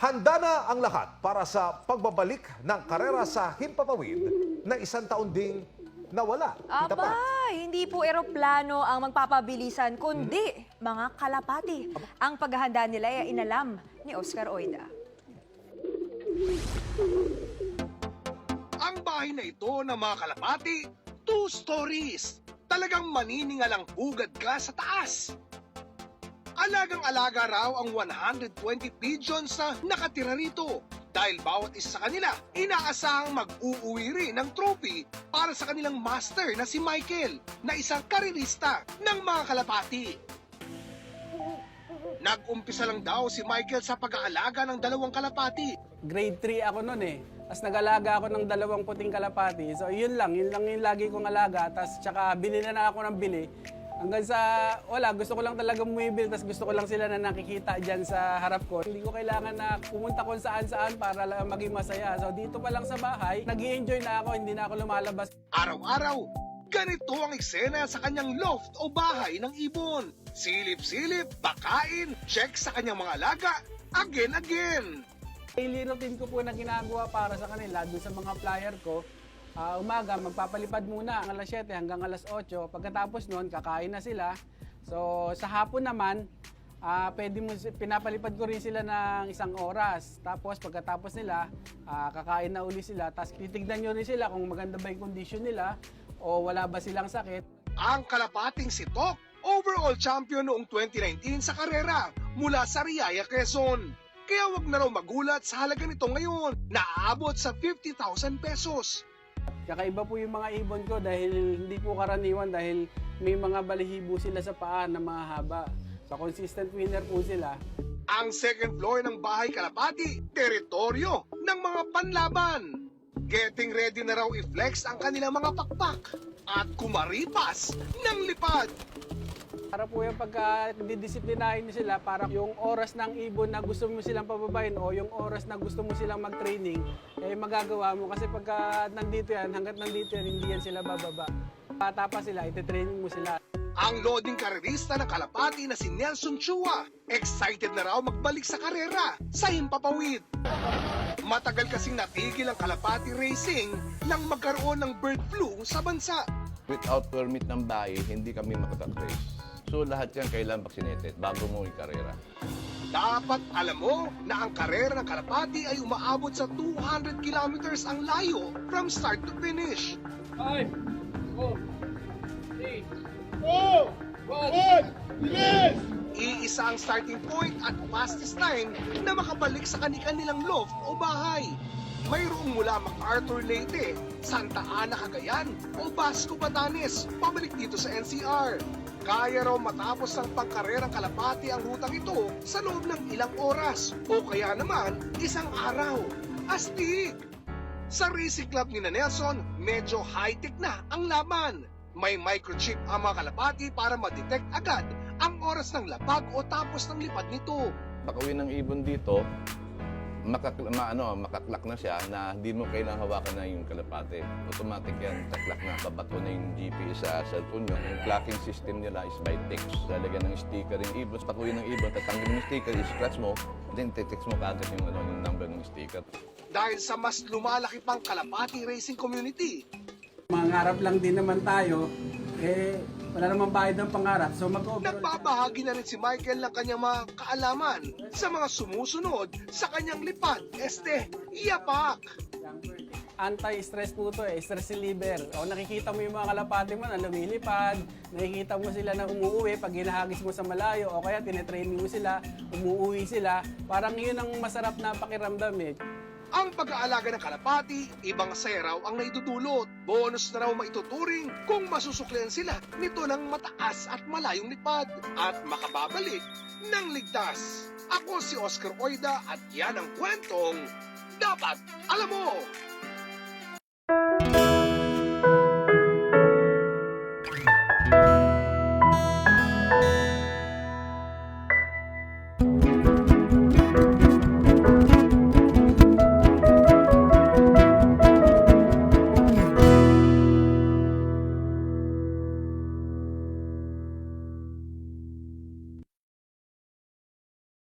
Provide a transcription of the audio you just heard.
Handa na ang lahat para sa pagbabalik ng karera sa Himpapawid na isang taon ding nawala. Tita Aba, Pat. hindi po eroplano ang magpapabilisan, kundi mga kalapati. Ang paghahanda nila ay inalam ni Oscar Oida. Ang bahay na ito ng mga kalapati, two stories. Talagang maniningalang bugad ka sa taas. Alagang-alaga raw ang 120 pigeons na nakatira rito dahil bawat isa sa kanila inaasahang mag-uuwi rin ng trophy para sa kanilang master na si Michael na isang karirista ng mga kalapati. Nag-umpisa lang daw si Michael sa pag-aalaga ng dalawang kalapati grade 3 ako noon eh. Tapos nag-alaga ako ng dalawang puting kalapati. So yun lang, yun lang yung lagi kong alaga. Tapos tsaka bili na na ako ng bili. Hanggang sa, wala, gusto ko lang talaga bumibili. Tapos gusto ko lang sila na nakikita dyan sa harap ko. Hindi ko kailangan na pumunta kung saan saan para lang maging masaya. So dito pa lang sa bahay, nag enjoy na ako, hindi na ako lumalabas. Araw-araw, ganito ang eksena sa kanyang loft o bahay ng ibon. Silip-silip, pakain, check sa kanyang mga alaga, again-again. Daily routine ko po na ginagawa para sa kanila doon sa mga flyer ko. Ah, umaga, magpapalipad muna ang alas 7 hanggang alas 8. Pagkatapos noon, kakain na sila. So, sa hapon naman, ah, pwede mo, pinapalipad ko rin sila ng isang oras. Tapos, pagkatapos nila, ah, kakain na uli sila. Tapos, titignan nyo rin sila kung maganda ba yung condition nila o wala ba silang sakit. Ang kalapating si Tok, overall champion noong 2019 sa karera mula sa Riyaya, Quezon. Kaya wag na raw magulat sa halaga nito ngayon na aabot sa 50,000 pesos. Kakaiba po yung mga ibon ko dahil hindi po karaniwan dahil may mga balihibo sila sa paa na mahaba. So consistent winner po sila. Ang second floor ng bahay Kalapati, teritoryo ng mga panlaban. Getting ready na raw i-flex ang kanilang mga pakpak at kumaripas ng lipad. Para po yung pagka didisiplinahin nyo sila, para yung oras ng ibon na gusto mo silang pababain o yung oras na gusto mo silang mag-training, eh magagawa mo. Kasi pagka nandito yan, hanggat nandito yan, hindi yan sila bababa. Bata pa sila, ititraining mo sila. Ang loading karerista ng Kalapati na si Nelson Chua, excited na raw magbalik sa karera sa Himpapawid. Matagal kasing natigil ang Kalapati Racing nang magkaroon ng bird flu sa bansa. Without permit ng bahay, hindi kami makapag-race. So lahat yan kailangan vaccinated bago mo ikarera. Dapat alam mo na ang karera ng Kalapati ay umaabot sa 200 kilometers ang layo from start to finish. Iisa ang starting point at fastest time na makabalik sa kanilang loft o bahay. Mayroong mula MacArthur Leyte, Santa Ana Cagayan o Basco Batanes, pabalik dito sa NCR. Kaya raw matapos ng pangkarerang kalapati ang rutang ito sa loob ng ilang oras o kaya naman isang araw. Astig! Sa racing club ni na Nelson, medyo high-tech na ang laban. May microchip ang mga kalapati para ma-detect agad ang oras ng lapag o tapos ng lipad nito. Pag-uwi ng ibon dito, makak ma, ano, makaklak na siya na hindi mo kailangang hawakan na yung kalapate. Automatic yan, taklak na, babato na yung GPS sa cellphone nyo. Yung clocking system nila is by text. Lalagyan ng sticker yung ibon. Pag-uwi ng ibon, tatanggalin mo yung sticker, i-scratch mo, then text mo kaagad yung, ano, yung number ng sticker. Dahil sa mas lumalaki pang kalapati racing community, Mangarap lang din naman tayo, eh wala namang bayad ng pangarap. So mag-overall nagbabahagi na rin si Michael ng kanyang mga kaalaman sa mga sumusunod sa kanyang lipad. Este, iyapak! anti-stress po to eh, stress reliever. O nakikita mo yung mga kalapati mo na lumilipad, nakikita mo sila na umuuwi pag ginahagis mo sa malayo o kaya tinetraining mo sila, umuuwi sila. Parang yun ang masarap na pakiramdam eh. Ang pag-aalaga ng kalapati, ibang saya raw ang naidudulot. Bonus na raw maituturing kung masusuklian sila nito ng mataas at malayong lipad at makababalik ng ligtas. Ako si Oscar Oida at yan ang kwentong dapat alam mo.